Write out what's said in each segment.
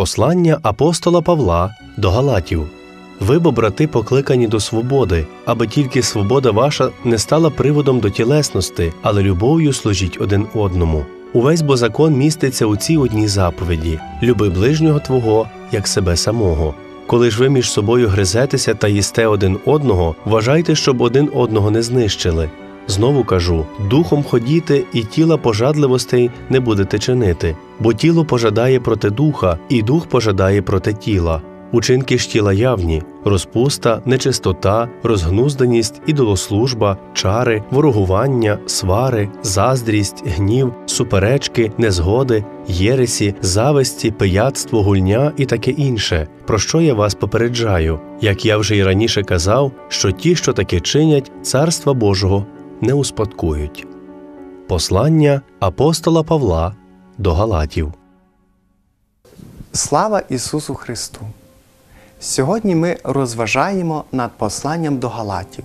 Послання апостола Павла до Галатів. Ви, бо, брати, покликані до свободи, аби тільки свобода ваша не стала приводом до тілесності, але любов'ю служіть один одному. Увесь бо закон міститься у цій одній заповіді: люби ближнього твого, як себе самого. Коли ж ви між собою гризетеся та їсте один одного, вважайте, щоб один одного не знищили. Знову кажу: духом ходіте, і тіла пожадливостей не будете чинити, бо тіло пожадає проти духа, і дух пожадає проти тіла. Учинки ж тіла явні розпуста, нечистота, розгнузданість, ідолослужба, чари, ворогування, свари, заздрість, гнів, суперечки, незгоди, єресі, зависті, пияцтво, гульня і таке інше, про що я вас попереджаю, як я вже й раніше казав, що ті, що таке чинять, царства Божого не успадкують. Послання апостола Павла до Галатів. Слава Ісусу Христу! Сьогодні ми розважаємо над посланням до Галатів.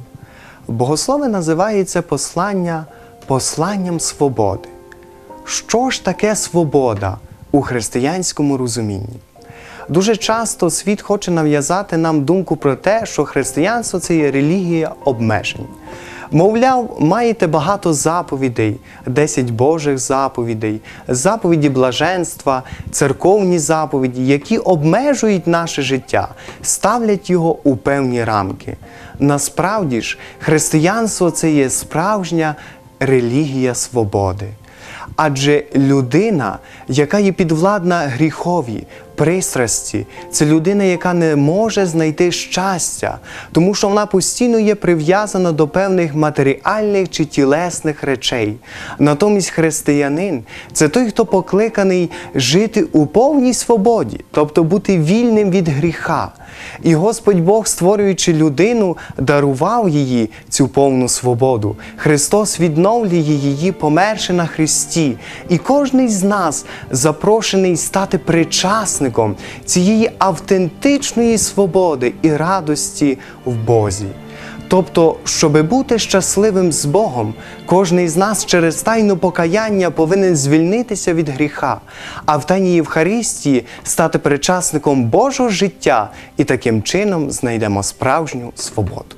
Богослови називають це послання посланням свободи. Що ж таке свобода у християнському розумінні? Дуже часто світ хоче нав'язати нам думку про те, що християнство це є релігія обмежень. Мовляв, маєте багато заповідей, 10 Божих заповідей, заповіді блаженства, церковні заповіді, які обмежують наше життя, ставлять його у певні рамки. Насправді ж, християнство це є справжня релігія свободи. Адже людина, яка є підвладна гріхові, пристрасті, це людина, яка не може знайти щастя, тому що вона постійно є прив'язана до певних матеріальних чи тілесних речей. Натомість християнин це той, хто покликаний жити у повній свободі, тобто бути вільним від гріха. І Господь Бог, створюючи людину, дарував її цю повну свободу. Христос відновлює її, померши на Христі. І кожний з нас запрошений стати причасником цієї автентичної свободи і радості в Бозі. Тобто, щоби бути щасливим з Богом, кожний з нас через тайну покаяння повинен звільнитися від гріха, а в тайній Євхаристії стати причасником Божого життя і таким чином знайдемо справжню свободу.